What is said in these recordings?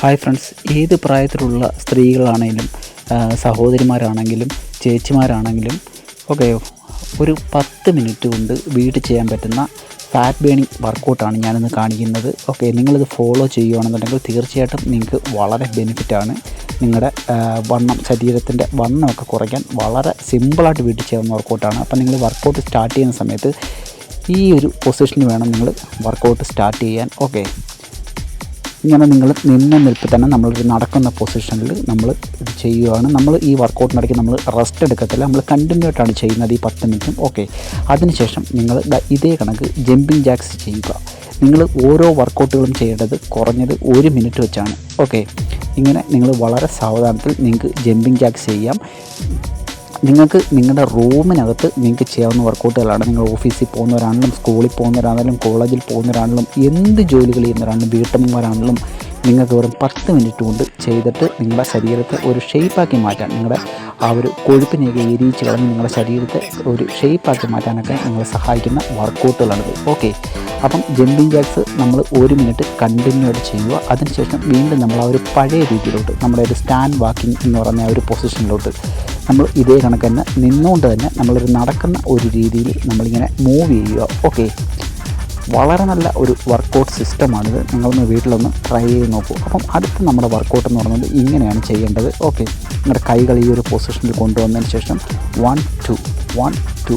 Hi friends ഏത് പ്രായത്തിലുള്ള സ്ത്രീകളാണെങ്കിലും സഹോദരിമാരാണെങ്കിലും ചേച്ചിമാരാണെങ്കിലും okay ഒരു പത്ത് മിനിറ്റ് കൊണ്ട് വീട്ടിൽ ചെയ്യാൻ പറ്റുന്ന ഫാറ്റ് ബേണിംഗ് വർക്കൗട്ടാണ് ഞാനിന്ന് കാണിക്കുന്നത്. ഓക്കെ നിങ്ങളിത് ഫോളോ ചെയ്യുകയാണെന്നുണ്ടെങ്കിൽ തീർച്ചയായിട്ടും നിങ്ങൾക്ക് വളരെ ബെനിഫിറ്റാണ് നിങ്ങളുടെ വണ്ണം ശരീരത്തിന്റെ വണ്ണമൊക്കെ കുറയ്ക്കാൻ വളരെ സിമ്പിളായിട്ട് വീട്ടിൽ ചെയ്യാവുന്ന വർക്കൗട്ടാണ് അപ്പോൾ നിങ്ങൾ വർക്കൗട്ട് സ്റ്റാർട്ട് ചെയ്യുന്ന സമയത്ത് ഈ ഒരു പൊസിഷന് വേണം നിങ്ങൾ വർക്കൗട്ട് സ്റ്റാർട്ട് ചെയ്യാൻ. ഓക്കെ ഇങ്ങനെ നിങ്ങൾ നിന്ന നിൽപ്പിൽ തന്നെ നമ്മളൊരു നടക്കുന്ന പൊസിഷനിൽ നമ്മൾ ഇത് ചെയ്യുകയാണ് നമ്മൾ ഈ വർക്കൗട്ടിനിടയ്ക്ക് നമ്മൾ റെസ്റ്റ് എടുക്കത്തില്ല. നമ്മൾ കണ്ടിന്യൂ ആയിട്ടാണ് ചെയ്യുന്നത് ഈ പത്ത് മിനിറ്റും ഓക്കെ അതിനുശേഷം നിങ്ങൾ ഇതേ കണക്ക് ജമ്പിങ് ജാക്സ് ചെയ്യുക. നിങ്ങൾ ഓരോ വർക്കൗട്ടുകളും ചെയ്യേണ്ടത് കുറഞ്ഞത് ഒരു മിനിറ്റ് വെച്ചാണ്. ഓക്കെ ഇങ്ങനെ നിങ്ങൾ വളരെ സാവധാനത്തിൽ നിങ്ങൾക്ക് ജമ്പിങ് ജാക്സ് ചെയ്യാം. നിങ്ങൾക്ക് നിങ്ങളുടെ റൂമിനകത്ത് നിങ്ങൾക്ക് ചെയ്യാവുന്ന വർക്കൗട്ടുകളാണ് നിങ്ങൾ ഓഫീസിൽ പോകുന്നവരാണെങ്കിലും സ്കൂളിൽ പോകുന്നവരാണെങ്കിലും കോളേജിൽ പോകുന്നവരാണെങ്കിലും എന്ത് ജോലികൾ ചെയ്യുന്നവരാണെങ്കിലും വീട്ടമ്മമാരാണെങ്കിലും നിങ്ങൾക്ക് വെറും പത്ത് മിനിറ്റ് കൊണ്ട് ചെയ്തിട്ട് നിങ്ങളുടെ ശരീരത്തെ ഒരു ഷേപ്പാക്കി മാറ്റാൻ നിങ്ങളുടെ ആ ഒരു കൊഴുപ്പിനെയൊക്കെ എരിയിച്ച് കളഞ്ഞ് നിങ്ങളുടെ ശരീരത്തെ ഒരു ഷേപ്പാക്കി മാറ്റാനൊക്കെ നിങ്ങളെ സഹായിക്കുന്ന വർക്കൗട്ടുകളാണിത് ഓക്കെ അപ്പം ജമ്പിങ് ജാക്സ് നമ്മൾ ഒരു മിനിറ്റ് കണ്ടിന്യൂ ആയിട്ട് ചെയ്യുക. അതിനുശേഷം വീണ്ടും നമ്മൾ ആ ഒരു പഴയ രീതിയിലോട്ട് നമ്മുടെ ഒരു സ്റ്റാൻഡ് വാക്കിംഗ് എന്ന് പറഞ്ഞ ആ ഒരു പൊസിഷനിലോട്ട് നമ്മൾ ഇതേ കണക്ക് തന്നെ നിന്നുകൊണ്ട് തന്നെ നമ്മളൊരു നടക്കുന്ന ഒരു രീതിയിൽ നമ്മളിങ്ങനെ മൂവ് ചെയ്യുക. ഓക്കെ വളരെ നല്ല ഒരു വർക്കൗട്ട് സിസ്റ്റമാണിത് നിങ്ങളൊന്ന് വീട്ടിലൊന്ന് ട്രൈ ചെയ്ത് നോക്കൂ. അപ്പം അടുത്ത നമ്മുടെ വർക്കൗട്ട് എന്ന് പറയുന്നത് ഇങ്ങനെയാണ് ചെയ്യേണ്ടത്. ഓക്കെ നിങ്ങളുടെ കൈകൾ ഈ ഒരു പൊസിഷനിൽ കൊണ്ടുവന്നതിന് ശേഷം one two one two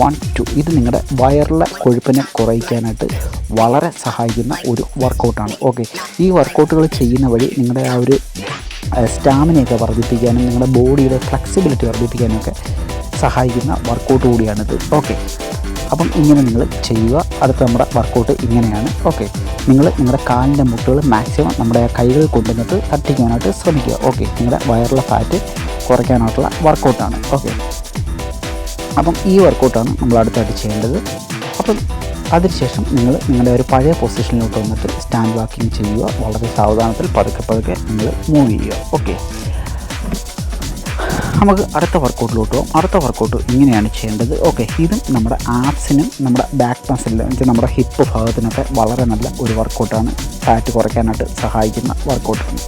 one two ഇത് നിങ്ങളുടെ വയറിലെ കൊഴുപ്പിനെ കുറയ്ക്കാനായിട്ട് വളരെ സഹായിക്കുന്ന ഒരു വർക്കൗട്ടാണ് ഓക്കെ ഈ വർക്കൗട്ടുകൾ ചെയ്യുന്ന വഴി നിങ്ങളുടെ ആ ഒരു സ്റ്റാമിനയൊക്കെ വർദ്ധിപ്പിക്കാനും നിങ്ങളുടെ ബോഡിയുടെ ഫ്ലെക്സിബിലിറ്റി വർദ്ധിപ്പിക്കാനും ഒക്കെ സഹായിക്കുന്ന വർക്കൗട്ട് കൂടിയാണിത്. ഓക്കെ അപ്പം ഇങ്ങനെ നിങ്ങൾ ചെയ്യുക. അടുത്ത നമ്മുടെ വർക്കൗട്ട് ഇങ്ങനെയാണ്. ഓക്കെ നിങ്ങൾ നിങ്ങളുടെ കാലിന്റെ മുട്ടുകൾ മാക്സിമം നമ്മുടെ കൈകൾ കൊണ്ടുവന്നിട്ട് തട്ടിക്കാനായിട്ട് ശ്രമിക്കുക. ഓക്കെ നിങ്ങളുടെ വയറിലെ ഫാറ്റ് കുറയ്ക്കാനായിട്ടുള്ള വർക്കൗട്ടാണ് ഓക്കെ അപ്പം ഈ വർക്കൗട്ടാണ് നമ്മൾ അടുത്തായിട്ട് ചെയ്യേണ്ടത്. അപ്പം അതിനുശേഷം നിങ്ങൾ നിങ്ങളുടെ ഒരു പഴയ പൊസിഷനിലോട്ട് വന്നിട്ട് സ്റ്റാൻഡ് വാക്കിംഗ് ചെയ്യുക. വളരെ സാവധാനത്തിൽ പതുക്കെ പതുക്കെ നിങ്ങൾ മൂവ് ചെയ്യുക. ഓക്കെ നമുക്ക് അടുത്ത വർക്കൗട്ടിലോട്ട് പോകാം അടുത്ത വർക്കൗട്ട് ഇങ്ങനെയാണ് ചെയ്യേണ്ടത്. ഓക്കെ ഇതും നമ്മുടെ ആപ്സിനും നമ്മുടെ ബാക്ക് മസിലിനും വെച്ചാൽ നമ്മുടെ ഹിപ്പ് ഭാഗത്തിനൊക്കെ വളരെ നല്ല ഒരു വർക്കൗട്ടാണ് ഫാറ്റ് കുറയ്ക്കാനായിട്ട് സഹായിക്കുന്ന വർക്കൗട്ടാണ്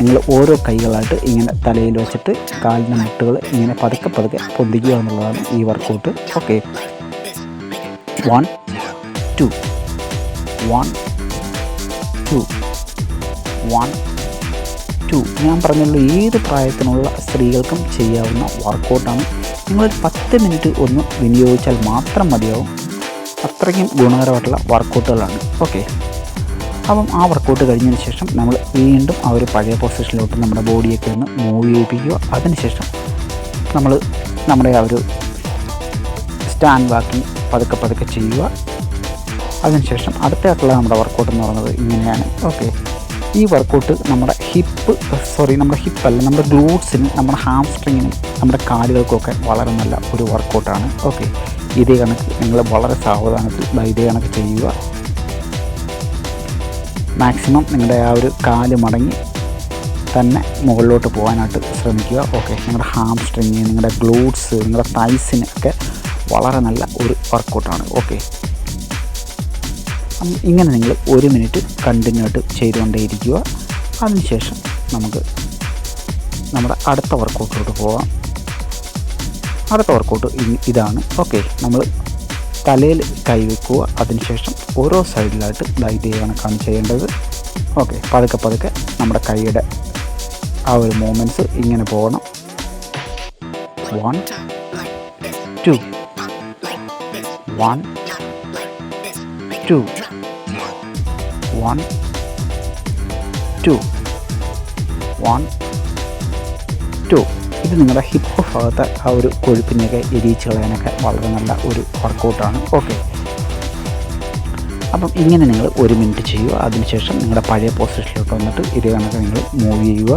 നിങ്ങൾ ഓരോ കൈകളായിട്ട് ഇങ്ങനെ തലയിൽ വെച്ചിട്ട് കാലിന്റെ മുട്ടുകൾ ഇങ്ങനെ പതുക്കെ പതുക്കെ പൊന്തിക്കുക എന്നുള്ളതാണ് ഈ workout okay one two one two one two ഞാൻ പറഞ്ഞുള്ള ഏത് പ്രായത്തിനുള്ള സ്ത്രീകൾക്കും ചെയ്യാവുന്ന വർക്കൗട്ടാണ് നിങ്ങൾ പത്ത് മിനിറ്റ് ഒന്ന് വിനിയോഗിച്ചാൽ മാത്രം മതിയാവും. അത്രയ്ക്കും ഗുണകരമായിട്ടുള്ള വർക്കൗട്ടുകളാണ് ഓക്കെ അപ്പം ആ വർക്കൗട്ട് കഴിഞ്ഞതിന് ശേഷം നമ്മൾ വീണ്ടും ആ ഒരു പഴയ പൊസിഷനിലോട്ട് നമ്മുടെ ബോഡിയൊക്കെ ഒന്ന് മൂവ് ചെയ്യിപ്പിക്കുക. അതിനുശേഷം നമ്മൾ നമ്മുടെ ആ ഒരു സ്റ്റാൻഡ് വാക്കിംഗ് പതുക്കെ പതുക്കെ ചെയ്യുക. അതിനുശേഷം അടുത്തായിട്ടുള്ള നമ്മുടെ വർക്കൗട്ട് എന്ന് പറയുന്നത് ഇങ്ങനെയാണ്. ഓക്കെ ഈ വർക്കൗട്ട് നമ്മുടെ ഹിപ്പ് സോറി നമ്മുടെ ഹിപ്പല്ല നമ്മുടെ ഗ്ലൂട്ട്സിനും നമ്മുടെ ഹാം സ്ട്രിങ്ങിന് നമ്മുടെ കാലുകൾക്കൊക്കെ വളരെ നല്ല ഒരു വർക്കൗട്ടാണ് ഓക്കെ ഇതേ കണക്ക് നിങ്ങൾ വളരെ സാവധാനത്തിൽ ഇതേ കണക്ക് ചെയ്യുക. മാക്സിമം നിങ്ങളുടെ ആ ഒരു കാൽ മടങ്ങി തന്നെ മുകളിലോട്ട് പോകാനായിട്ട് ശ്രമിക്കുക. ഓക്കെ നിങ്ങളുടെ ഹാം സ്ട്രിങ് നിങ്ങളുടെ ഗ്ലൂട്ട്സ് നിങ്ങളുടെ തൈസിന് ഒക്കെ വളരെ നല്ല ഒരു വർക്കൗട്ടാണ് ഓക്കെ ഇങ്ങനെ നിങ്ങൾ ഒരു മിനിറ്റ് കണ്ടിന്യൂ ആയിട്ട് ചെയ്തുകൊണ്ടേയിരിക്കുക. അതിനുശേഷം നമുക്ക് നമ്മുടെ അടുത്ത വർക്കൗട്ടിലോട്ട് പോവാം. അടുത്ത വർക്കൗട്ട് ഇതാണ്. ഓക്കെ നമ്മൾ തലയിൽ കൈവെക്കുക അതിനുശേഷം ഓരോ സൈഡിലായിട്ട് ലൈറ്റ് കണക്കാണ് ചെയ്യേണ്ടത്. ഓക്കെ പതുക്കെ പതുക്കെ നമ്മുടെ കൈയുടെ ആ ഒരു മൂമെന്റ്സ് ഇങ്ങനെ പോകണം. One two one two one two one two ഇത് നിങ്ങളുടെ ഹിപ്പ് ഭാഗത്ത് ആ ഒരു കൊഴുപ്പിനെയൊക്കെ എരിയിച്ച് കളയാനൊക്കെ വളരെ നല്ല ഒരു വർക്കൗട്ടാണ് ഓക്കെ അപ്പം ഇങ്ങനെ നിങ്ങൾ ഒരു മിനിറ്റ് ചെയ്യുക. അതിനുശേഷം നിങ്ങളുടെ പഴയ പൊസിഷനിലോട്ട് വന്നിട്ട് ഇതേ കണക്ക് നിങ്ങൾ മൂവ് ചെയ്യുക.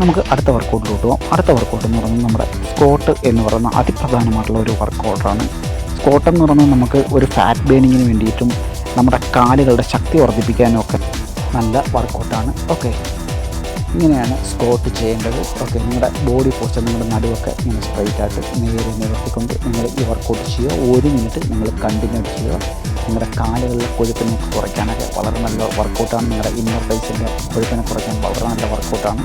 നമുക്ക് അടുത്ത വർക്കൗട്ടിലോട്ട് പോകാം അടുത്ത വർക്കൗട്ട് എന്ന് പറയുന്നത് നമ്മുടെ സ്കോട്ട് എന്ന് പറയുന്ന അതിപ്രധാനമായിട്ടുള്ള ഒരു വർക്കൗട്ടാണ് സ്കോട്ട് എന്ന് പറഞ്ഞാൽ നമുക്ക് ഒരു ഫാറ്റ് ബേണിങ്ങിന് വേണ്ടിയിട്ടും നമ്മുടെ കാലുകളുടെ ശക്തി വർദ്ധിപ്പിക്കാനും ഒക്കെ നല്ല വർക്കൗട്ടാണ് ഓക്കെ ഇങ്ങനെയാണ് സ്കോട്ട് ചെയ്യേണ്ടത്. ഓക്കെ നിങ്ങളുടെ ബോഡി പോസ്റ്റർ നിങ്ങളുടെ നടുവൊക്കെ ഇങ്ങനെ സ്ട്രൈറ്റ് ആയിട്ട് നേരെ നിവർത്തിക്കൊണ്ട് നിങ്ങൾ ഈ വർക്കൗട്ട് ചെയ്യുക. ഒരു മിനിറ്റ് നിങ്ങൾ കണ്ടിന്യൂ ചെയ്യുക. നിങ്ങളുടെ കാലുകളിലെ കൊഴുപ്പിനെ കുറയ്ക്കാനൊക്കെ വളരെ നല്ല വർക്കൗട്ടാണ് നിങ്ങളുടെ ഇന്നർ പൈസിന്റെ കൊഴുപ്പിനെ കുറയ്ക്കാൻ വളരെ നല്ല വർക്കൗട്ടാണ്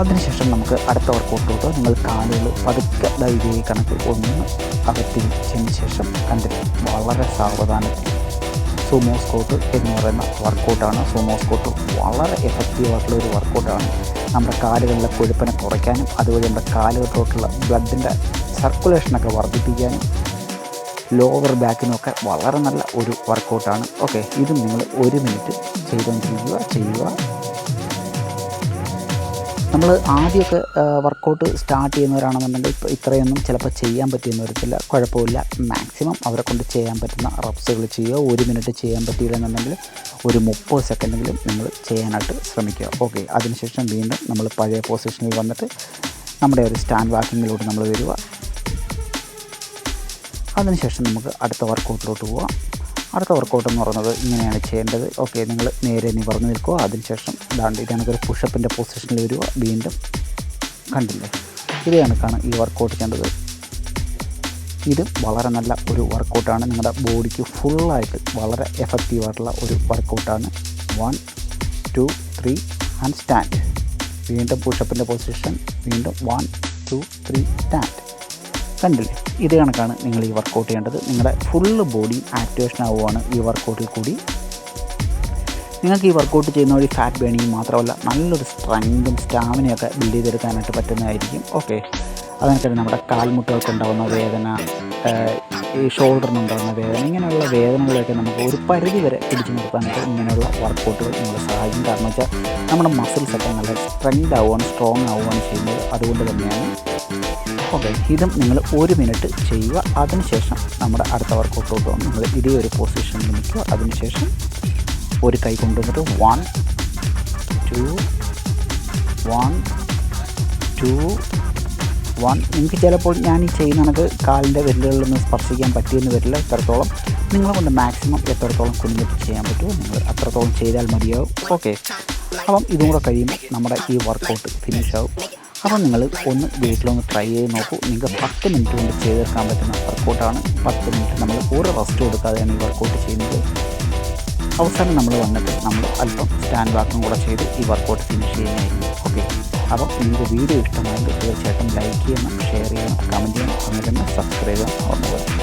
അതിനുശേഷം നമുക്ക് അടുത്ത വർക്കൗട്ടിലോട്ട് നിങ്ങൾ കാലുകൾ പതുക്കെ ധൈര്യ കണക്ക് ഒന്ന് അകത്തി വെച്ചതിന് ശേഷം കണ്ടില്ല വളരെ സാവധാനത്തിൽ സുമോ സ്കോട്ട് എന്ന് പറയുന്ന വർക്കൗട്ടാണ് സുമോ സ്കോട്ട് വളരെ എഫക്റ്റീവായിട്ടുള്ള ഒരു വർക്കൗട്ടാണ് നമ്മുടെ കാലുകളിലെ കൊഴുപ്പിനെ കുറയ്ക്കാനും അതുവഴി നമ്മുടെ കാലുകളിലോട്ടുള്ള ബ്ലഡിന്റെ സർക്കുലേഷനൊക്കെ വർദ്ധിപ്പിക്കാനും ലോവർ ബാക്കിനൊക്കെ വളരെ നല്ല ഒരു വർക്കൗട്ടാണ് ഓക്കെ ഇത് നിങ്ങൾ ഒരു മിനിറ്റ് ചെയ്തുകൊണ്ടിരിക്കുക ചെയ്യുക. നമ്മൾ ആദ്യമൊക്കെ വർക്കൗട്ട് സ്റ്റാർട്ട് ചെയ്യുന്നവരാണെന്നുണ്ടെങ്കിൽ ഇപ്പോൾ ഇത്രയൊന്നും ചിലപ്പോൾ ചെയ്യാൻ പറ്റിയെന്ന് വരത്തില്ല. കുഴപ്പമില്ല. മാക്സിമം അവരെ കൊണ്ട് ചെയ്യാൻ പറ്റുന്ന റബ്സുകൾ ചെയ്യുക. ഒരു മിനിറ്റ് ചെയ്യാൻ പറ്റിയില്ലെന്നുണ്ടെങ്കിൽ ഒരു മുപ്പത് സെക്കൻഡെങ്കിലും നിങ്ങൾ ചെയ്യാനായിട്ട് ശ്രമിക്കുക. ഓക്കെ അതിനുശേഷം വീണ്ടും നമ്മൾ പഴയ പൊസിഷനിൽ വന്നിട്ട് നമ്മുടെ ഒരു സ്റ്റാൻഡ് വാക്കിങ്ങിലൂടെ നമ്മൾ വരിക. അതിനുശേഷം നമുക്ക് അടുത്ത വർക്കൗട്ടിലോട്ട് പോവാം. അടുത്ത വർക്കൗട്ട് എന്ന് പറയുന്നത് ഇങ്ങനെയാണ് ചെയ്യേണ്ടത്. ഓക്കെ നിങ്ങൾ നേരെ നിവർന്ന് നിൽക്കുക. അതിനുശേഷം ഇതാണ്ട് ഇതാണെങ്കിൽ ഒരു പുഷപ്പിന്റെ പൊസിഷനിൽ വരിക. വീണ്ടും കണ്ടില്ലേ? ഇത് കണക്കാണ് ഈ വർക്കൗട്ട് ചെയ്യേണ്ടത്. ഇത് വളരെ നല്ല ഒരു വർക്കൗട്ടാണ് നിങ്ങളുടെ ബോഡിക്ക് ഫുള്ളായിട്ട് വളരെ എഫക്റ്റീവായിട്ടുള്ള ഒരു വർക്കൗട്ടാണ് one two three and stand വീണ്ടും പുഷപ്പിന്റെ പൊസിഷൻ വീണ്ടും വൺ ടു ത്രീ സ്റ്റാൻഡ് കണ്ടില്ലേ? ഇത് കണക്കാണ് നിങ്ങൾ ഈ വർക്കൗട്ട് ചെയ്യേണ്ടത്. നിങ്ങളുടെ ഫുള്ള് ബോഡി ആക്ടിവേഷൻ ആവുകയാണ് ഈ വർക്കൗട്ടിൽ കൂടി. നിങ്ങൾക്ക് ഈ വർക്കൗട്ട് ചെയ്യുന്ന വഴി ഫാറ്റ് ബേണിങ് മാത്രമല്ല നല്ലൊരു സ്ട്രെങ്തും സ്റ്റാമിനയൊക്കെ ബിൽഡ് ചെയ്തെടുക്കാനായിട്ട് പറ്റുന്നതായിരിക്കും. ഓക്കെ അതനുസരിച്ച് നമ്മുടെ കാൽമുട്ടുകൾക്ക് ഉണ്ടാകുന്ന വേദന ഈ ഷോൾഡറിനുണ്ടാകുന്ന വേദന ഇങ്ങനെയുള്ള വേദനകളൊക്കെ നമുക്ക് ഒരു പരിധി വരെ പിടിച്ചു നിർത്താനായിട്ട് ഇങ്ങനെയുള്ള വർക്കൗട്ടുകൾ നമ്മളെ സഹായിക്കും. കാരണം വെച്ചാൽ നമ്മുടെ മസിൽസൊക്കെ നല്ല സ്ട്രെങ്ത് ആവുകയാണ് സ്ട്രോങ് ആവുകയാണ് ചെയ്യുന്നത്. അതുകൊണ്ട് തന്നെയാണ് ഓക്കെ ഇതും നിങ്ങൾ ഒരു മിനിറ്റ് ചെയ്യുക. അതിനുശേഷം നമ്മുടെ അടുത്ത വർക്കൗട്ടോട്ട് വന്ന്. നിങ്ങൾ ഇതേ ഒരു പൊസിഷനിൽ നിൽക്കുക. അതിനുശേഷം ഒരു കൈ കൊണ്ടുവന്നിട്ട് one two one two one നിങ്ങൾക്ക് ചിലപ്പോൾ ഞാൻ ഈ ചെയ്യുന്ന കണക്ക് കാലിന്റെ വിരലുകളിലൊന്നും സ്പർശിക്കാൻ പറ്റിയെന്ന് വരില്ല എത്രത്തോളം. നിങ്ങളെ കൊണ്ട് മാക്സിമം എത്രത്തോളം കുഞ്ഞിട്ട് ചെയ്യാൻ പറ്റുമോ നിങ്ങൾ അത്രത്തോളം ചെയ്താൽ മതിയാവും. ഓക്കെ അപ്പം ഇതും കൂടെ കഴിയുമ്പോൾ നമ്മുടെ ഈ വർക്കൗട്ട് ഫിനിഷ് ആവും. അപ്പം നിങ്ങൾ ഒന്ന് വീട്ടിലൊന്ന് ട്രൈ ചെയ്ത് നോക്കൂ. നിങ്ങൾക്ക് പത്ത് മിനിറ്റ് കൊണ്ട് ചെയ്തെടുക്കാൻ പറ്റുന്ന വർക്കൗട്ടാണ് പത്ത് മിനിറ്റ് നമ്മൾ ഒരു റെസ്റ്റ് കൊടുക്കാതെയാണ് ഈ വർക്കൗട്ട് ചെയ്യുന്നത്. അവസാനം നമ്മൾ വന്നിട്ട് നമ്മൾ അല്പം സ്റ്റാൻഡ് ബാക്കും കൂടെ ചെയ്ത് ഈ വർക്കൗട്ട് ഫിനിഷ് ചെയ്യുന്നതായിരിക്കും. ഓക്കെ അപ്പം നിങ്ങൾക്ക് വീഡിയോ ഇഷ്ടമായെങ്കിൽ തീർച്ചയായിട്ടും ലൈക്ക് ചെയ്യണം ഷെയർ ചെയ്യണം കമന്റ് ചെയ്യണം. അങ്ങനെ തന്നെ സബ്സ്ക്രൈബ് ചെയ്യണം.